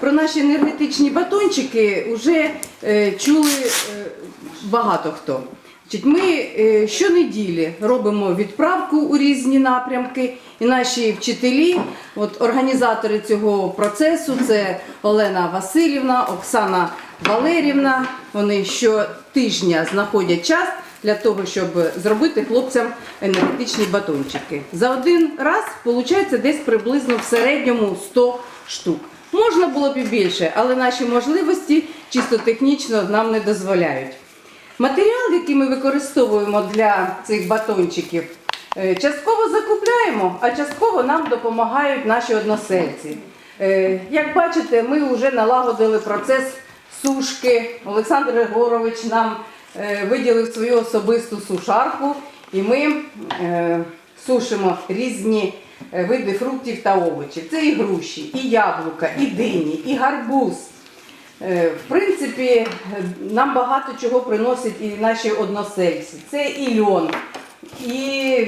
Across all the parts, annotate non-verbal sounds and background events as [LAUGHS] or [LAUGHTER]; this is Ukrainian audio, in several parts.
Про наші енергетичні батончики вже е, чули е, багато хто. Ми е, щонеділі робимо відправку у різні напрямки, і наші вчителі, от організатори цього процесу, це Олена Васильівна, Оксана Валерівна. Вони щотижня знаходять час для того, щоб зробити хлопцям енергетичні батончики. За один раз виходить десь приблизно в середньому 100 штук. Можна було б і більше, але наші можливості чисто технічно нам не дозволяють. Матеріал, який ми використовуємо для цих батончиків, е, частково закупляємо, а частково нам допомагають наші односельці. Е, Як бачите, ми вже налагодили процес сушки. Олександр Григорович нам е, виділив свою особисту сушарку, і ми сушимо різні види фруктів та овочів. Це і груші, і яблука, і дині, і гарбуз. Е, В принципі, е, нам багато чого приносять і наші односельці. Це і льон, і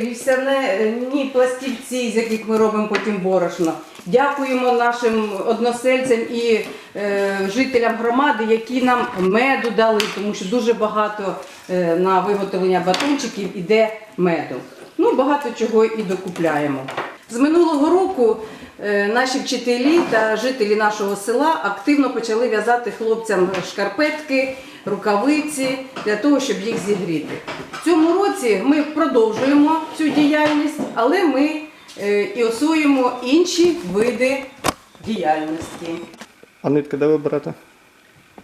вівсяні пластівці, з яких ми робимо потім борошно. Дякуємо нашим односельцям і е, жителям громади, які нам меду дали, тому що дуже багато е, на виготовлення батончиків іде меду. Ну, багато чого і докупляємо. З минулого року е, наші вчителі та жителі нашого села активно почали в'язати хлопцям шкарпетки, рукавиці для того, щоб їх зігріти. В цьому році ми продовжуємо цю діяльність, але ми е, і освоїмо інші види діяльності. А нитки де ви берете?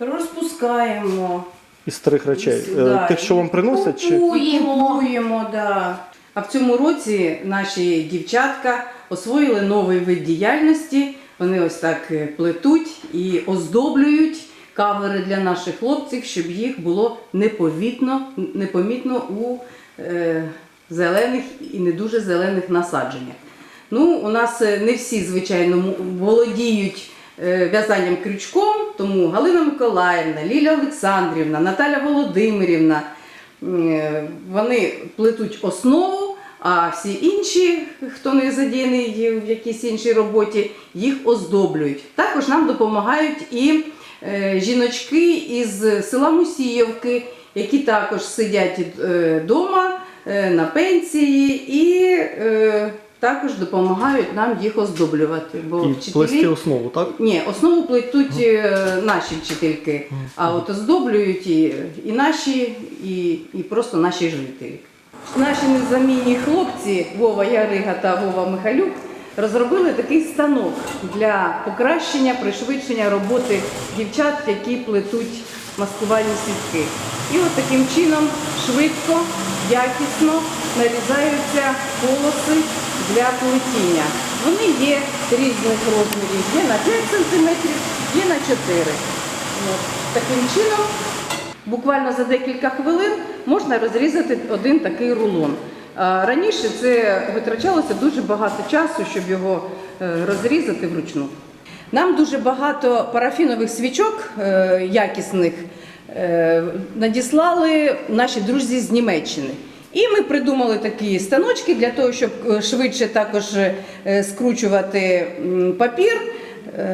Розпускаємо. Із старих речей. Е, Тих, що вам приносять? Чи... Купуємо, купуємо, да. А в цьому році наші дівчатка освоїли новий вид діяльності. Вони ось так е, плетуть і оздоблюють кавери для наших хлопців, щоб їх було непомітно, непомітно у е, зелених і не дуже зелених насадженнях. Ну, у нас е, не всі, звичайно, володіють е, в'язанням крючком, тому Галина Миколаївна, Ліля Олександрівна, Наталя Володимирівна, вони плетуть основу, а всі інші, хто не задіяний в якійсь іншій роботі, їх оздоблюють. Також нам допомагають і е, жіночки із села Мусіївки, які також сидять вдома на пенсії і е, також допомагають нам їх оздоблювати. Бо І плести основу, так? ні, основу плетуть е, наші вчительки, а от оздоблюють і, і наші, і, і просто наші жителі. Наші незамінні хлопці Вова Ярига та Вова Михайлюк розробили такий станок для покращення, пришвидшення роботи дівчат, які плетуть маскувальні сітки. І от таким чином швидко, якісно нарізаються полоси для плетіння. Вони є різних розмірів. Є на 5 см, є на 4 От. Таким чином, буквально за декілька хвилин можна розрізати один такий рулон. Раніше це витрачалося дуже багато часу, щоб його е, розрізати вручну. Нам дуже багато парафінових свічок е, якісних е, надіслали наші друзі з Німеччини. І ми придумали такі станочки для того, щоб швидше також скручувати папір,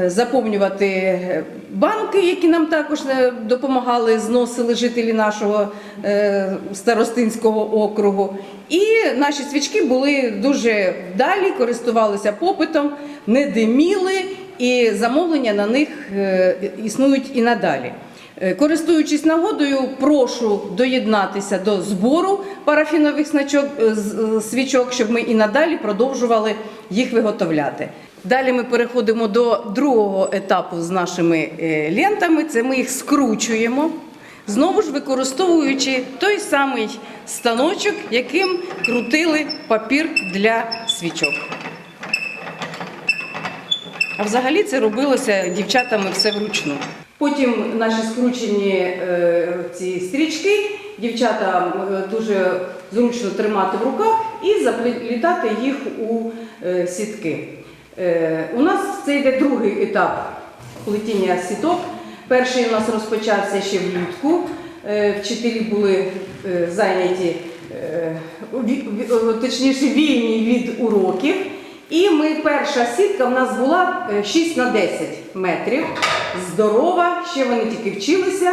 заповнювати е, банки, які нам також е, допомагали, зносили жителі нашого е, старостинського округу. І наші свічки були дуже вдалі, користувалися попитом, не диміли, і замовлення на них е, існують і надалі. Е, Користуючись нагодою, прошу доєднатися до збору парафінових значок, е, е, свічок, щоб ми і надалі продовжували їх виготовляти. Далі ми переходимо до другого етапу з нашими лентами. Це ми їх скручуємо, знову ж використовуючи той самий станочок, яким крутили папір для свічок. А взагалі це робилося дівчатами все вручну. Потім наші скручені е, ці стрічки дівчата дуже зручно тримати в руках і заплітати їх у е, сітки. Е, у нас це йде другий етап плетіння сіток. Перший у нас розпочався ще влітку. Вчителі були зайняті, точніше, вільні від уроків. І ми, перша сітка в нас була е, 6 на 10 метрів. Здорова, ще вони тільки вчилися,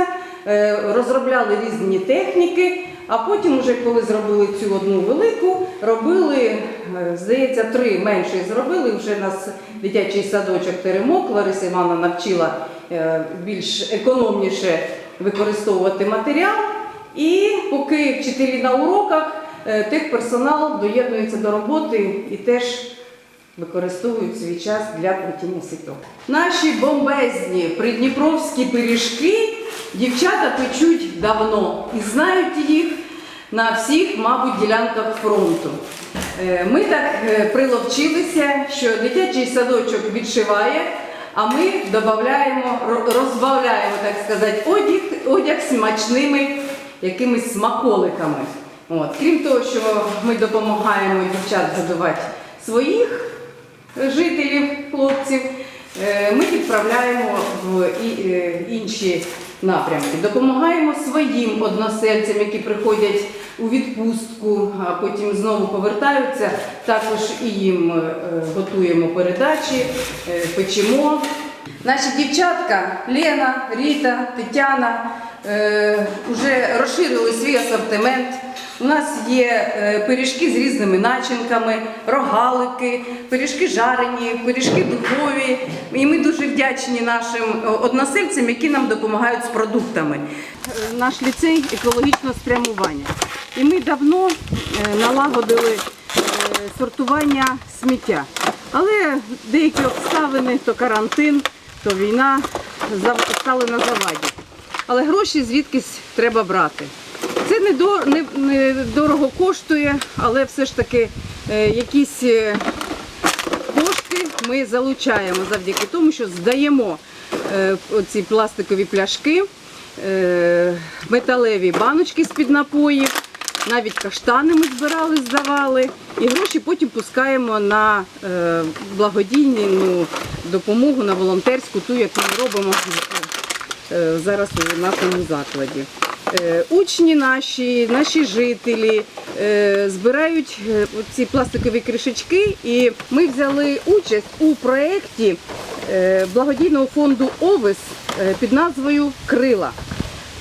е, розробляли різні техніки. А потім, уже коли зробили цю одну велику, робили, е, здається, три менші зробили. Вже нас дитячий садочок Теремок. Лариса Івановна навчила е, більш економніше використовувати матеріал. І поки вчителі на уроках, е, техперсонал доєднується до роботи і теж використовують свій час для плетіння сіток. Наші бомбезні придніпровські пиріжки дівчата печуть давно і знають їх на всіх, мабуть, ділянках фронту. Е, Ми так е, приловчилися, що дитячий садочок відшиває, а ми додаємо, розбавляємо, так сказати, одяг, одяг смачними якимись смаколиками. От. Крім того, що ми допомагаємо дівчат годувати своїх жителів, хлопців, е, ми відправляємо в е, інші напрямки. Допомагаємо своїм односельцям, які приходять у відпустку, а потім знову повертаються. Також і їм е, готуємо передачі, печемо. Наші дівчатка Лена, Ріта, Тетяна вже розширили свій асортимент. У нас є е, пиріжки з різними начинками, рогалики, пиріжки жарені, пиріжки духові. І ми дуже вдячні нашим е, односельцям, які нам допомагають з продуктами. Е, Наш ліцей екологічного спрямування. І ми давно налагодили сортування сміття. Але деякі обставини, то карантин, то війна стали на заваді. Але гроші звідкись треба брати. Це не, до, не, не дорого коштує, але все ж таки е, якісь е, кошти ми залучаємо завдяки тому, що здаємо е, оці пластикові пляшки, е, металеві баночки з-під напоїв, навіть каштани ми збирали, здавали, і гроші потім пускаємо на е, благодійну допомогу, на волонтерську, ту, яку ми робимо е, зараз у нашому закладі. Е, Учні наші, наші жителі е, збирають е, ці пластикові кришечки, і ми взяли участь у проєкті благодійного фонду ОВИС е, під назвою Крила.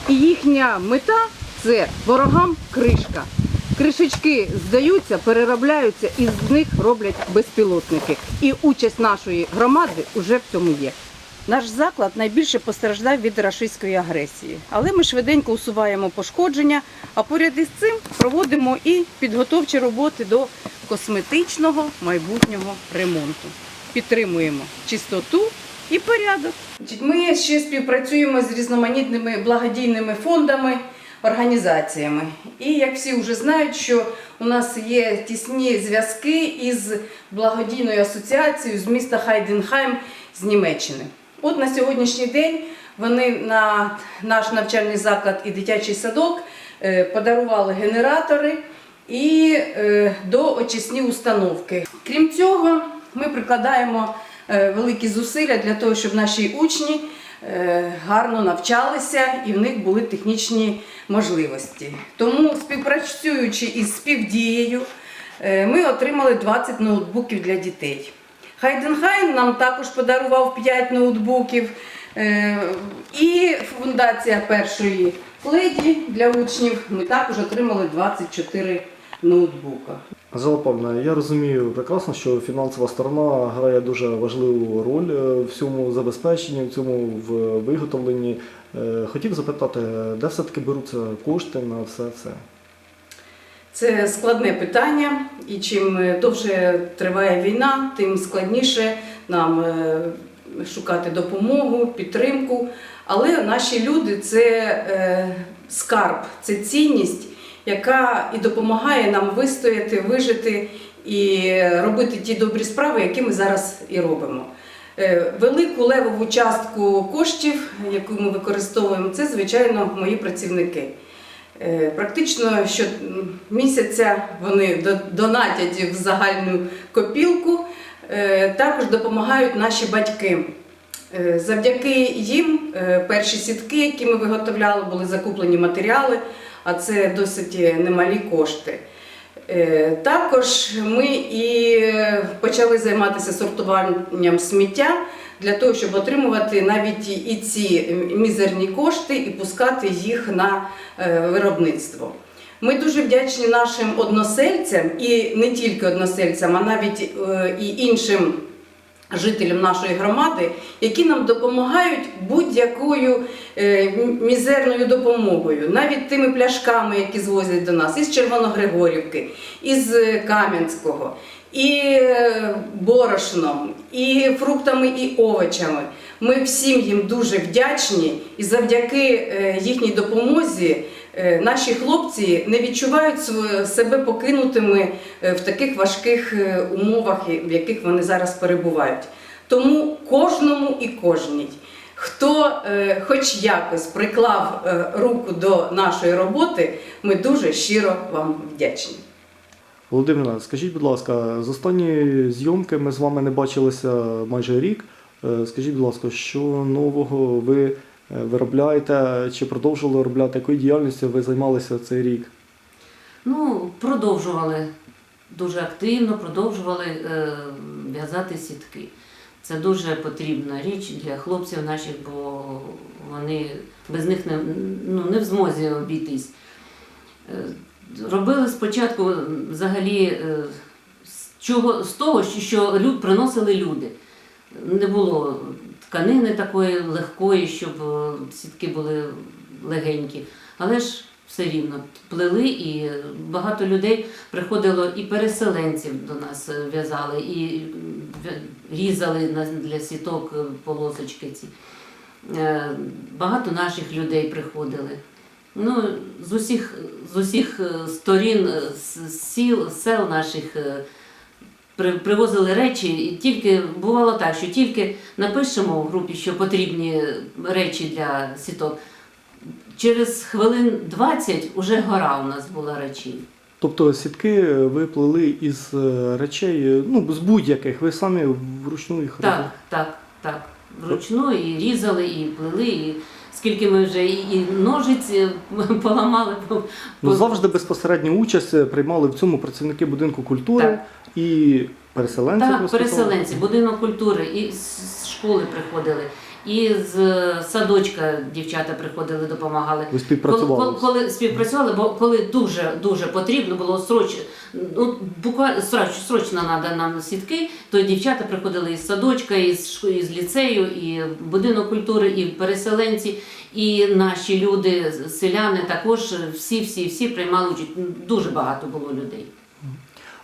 І їхня мета це ворогам кришка. Кришечки здаються, переробляються і з них роблять безпілотники. І участь нашої громади вже в цьому є. Наш заклад найбільше постраждав від рашистської агресії, але ми швиденько усуваємо пошкодження, а поряд із цим проводимо і підготовчі роботи до косметичного майбутнього ремонту. Підтримуємо чистоту і порядок. Ми ще співпрацюємо з різноманітними благодійними фондами, організаціями. І як всі вже знають, що у нас є тісні зв'язки із благодійною асоціацією з міста Хайденхайм з Німеччини. От на сьогоднішній день вони на наш навчальний заклад і дитячий садок е, подарували генератори і е, доочисні установки. Крім цього, ми прикладаємо е, великі зусилля для того, щоб наші учні гарно навчалися і в них були технічні можливості. Тому, співпрацюючи із співдією, ми отримали 20 ноутбуків для дітей. Хайденхайн нам також подарував 5 ноутбуків. Е, І фундація першої леді для учнів ми також отримали 24 ноутбука. Анжела я розумію прекрасно, що фінансова сторона грає дуже важливу роль е, в цьому забезпеченні, в цьому виготовленні. Е, Хотів запитати, де все-таки беруться кошти на все це? Це складне питання, і чим довше триває війна, тим складніше нам е, шукати допомогу, підтримку. Але наші люди це е, скарб, це цінність, яка і допомагає нам вистояти, вижити і робити ті добрі справи, які ми зараз і робимо. Е, Велику левову частку коштів, яку ми використовуємо, це звичайно мої працівники. Е, Практично щомісяця вони до- донатять в загальну копілку. Е, Також допомагають наші батьки. Е, Завдяки їм перші сітки, які ми виготовляли, були закуплені матеріали, а це досить немалі кошти. Також ми і почали займатися сортуванням сміття для того, щоб отримувати навіть і- ці мізерні кошти і пускати їх на е, виробництво. Ми дуже вдячні нашим односельцям і не тільки односельцям, а навіть е, і іншим жителям нашої громади, які нам допомагають будь-якою е, мізерною допомогою, навіть тими пляшками, які звозять до нас із Червоногригорівки, із Кам'янського, і е, борошном, і фруктами, і овочами. Ми всім їм дуже вдячні, і завдяки е, їхній допомозі е, наші хлопці не відчувають себе покинутими в таких важких умовах, в яких вони зараз перебувають. Тому кожному і кожній, хто хоч якось приклав руку до нашої роботи, ми дуже щиро вам вдячні. Володимира, скажіть, будь ласка, з останньої зйомки ми з вами не бачилися майже рік. Е, Скажіть, будь ласка, що нового ви е, виробляєте чи продовжували виробляти? Якою діяльністю ви займалися цей рік? Ну, продовжували дуже активно, продовжували е, в'язати сітки. Це дуже потрібна річ для хлопців наших, бо вони без них не, ну, не в змозі обійтись. Е, Робили спочатку взагалі е, з, чого, з того, що- люд, приносили люди. Не було тканини такої легкої, щоб е, сітки були легенькі. Але ж все рівно плели, і багато людей приходило і переселенців до нас е, в'язали, і різали для сіток е, полосочки ці. Е, Багато наших людей приходили. Ну, з усіх, з усіх е, сторін е, з сіл, сел наших е, привозили речі, і тільки бувало так, що тільки напишемо в групі, що потрібні речі для сіток. Через хвилин 20 уже гора у нас була речей. Тобто сітки ви плели із речей, ну, з будь-яких, ви самі вручну їх робили? Так, так, так. Вручну і різали, і плели, і скільки ми вже і, і ножиць е, [LAUGHS] поламали. по- Ну, завжди безпосередню участь е, приймали в цьому працівники будинку культури Так. і переселенці. Так, переселенці, будинок культури, і з школи приходили, і з е, садочка дівчата приходили, допомагали. Ви співпрацювали. коли, коли співпрацювали, бо коли дуже дуже потрібно було сроч, ну буквально сроч, срочно треба нам сітки, то дівчата приходили із садочка, із, із ліцею, і будинок культури, і переселенці, і наші люди, селяни також всі, всі, всі приймали участь. Дуже багато було людей.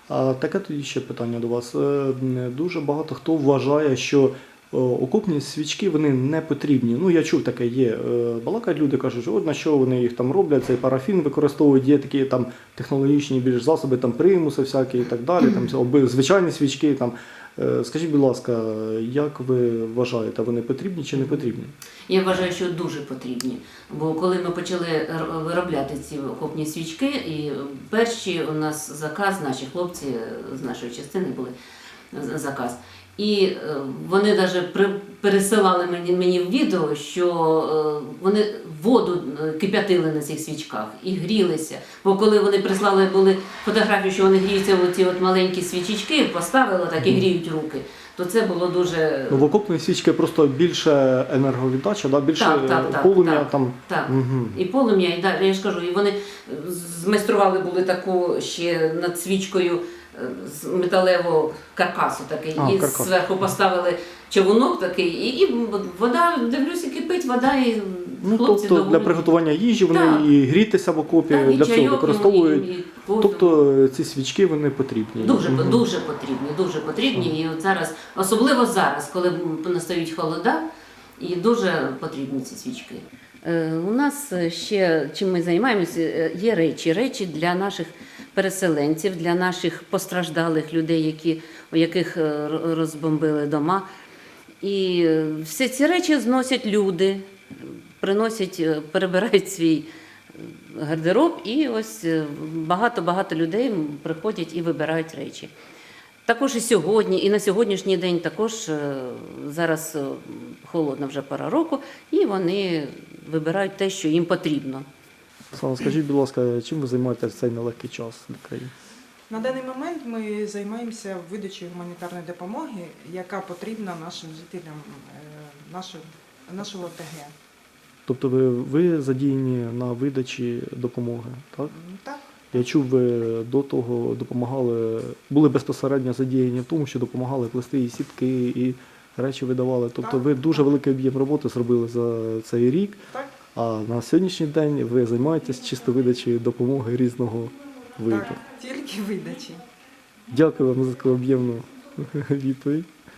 А таке тоді ще питання до вас. Е, Дуже багато хто вважає, що е, окопні свічки вони не потрібні. Ну я чув таке є. Е, Балакають люди кажуть, що от на що вони їх там роблять, цей парафін використовують, є такі там технологічні більш засоби, там примуси всякі і так далі. Там звичайні свічки. Там Е, скажіть, будь ласка, як ви вважаєте, вони потрібні чи не потрібні? Я вважаю, що дуже потрібні. Бо коли ми почали виробляти ці окопні свічки, і перші у нас заказ, наші хлопці з нашої частини були заказ. І е, вони навіть пересилали мені, мені в відео, що е, вони воду е, кип'ятили на цих свічках і грілися. Бо коли вони прислали були фотографію, що вони гріються в ці от маленькі свічечки, поставили так і гріють руки, то це було дуже Ну, в окопної свічки просто більше енерговіддача, да? більше Так, так, так, полум'я так. там. так. Мгм. І полум'я, і далі, я ж кажу, і вони змайстрували були таку ще над свічкою з металевого каркасу такий, А, і каркас. зверху поставили човунок такий, і, і вода, дивлюся, кипить вода, і Ну, хлопці тобто для приготування їжі вони Так. і грітися в окопі, Так, і для всього чайок, використовують. і, і кофе. Тобто е, ці свічки вони потрібні. Дуже, Мгм. дуже потрібні, дуже потрібні. І от зараз, особливо зараз, коли настають холода, і дуже потрібні ці свічки. Е, у нас ще чим ми займаємося, е, є речі, речі для наших переселенців, для наших постраждалих людей, які, у яких е, розбомбили дома. І е, всі ці речі зносять люди, приносять, е, перебирають свій гардероб, і ось багато-багато людей приходять і вибирають речі. Також і сьогодні, і на сьогоднішній день також зараз холодна вже пора року, і вони вибирають те, що їм потрібно. Оксана, скажіть, будь ласка, чим ви займаєтесь в цей нелегкий час для країни? На даний момент ми займаємося видачею гуманітарної допомоги, яка потрібна нашим жителям е, нашого, нашого ОТГ. Тобто ви, ви задіяні на видачі допомоги, так? Так, Я чув, ви до того допомагали, були безпосередньо задіяні в тому, що допомагали плести і сітки, і речі видавали. Тобто Так. ви дуже великий об'єм роботи зробили за цей рік. так, А на сьогоднішній день ви займаєтесь чисто видачею допомоги різного виду. так, тільки видачі. Дякую вам за таку об'ємну [LAUGHS] відповідь.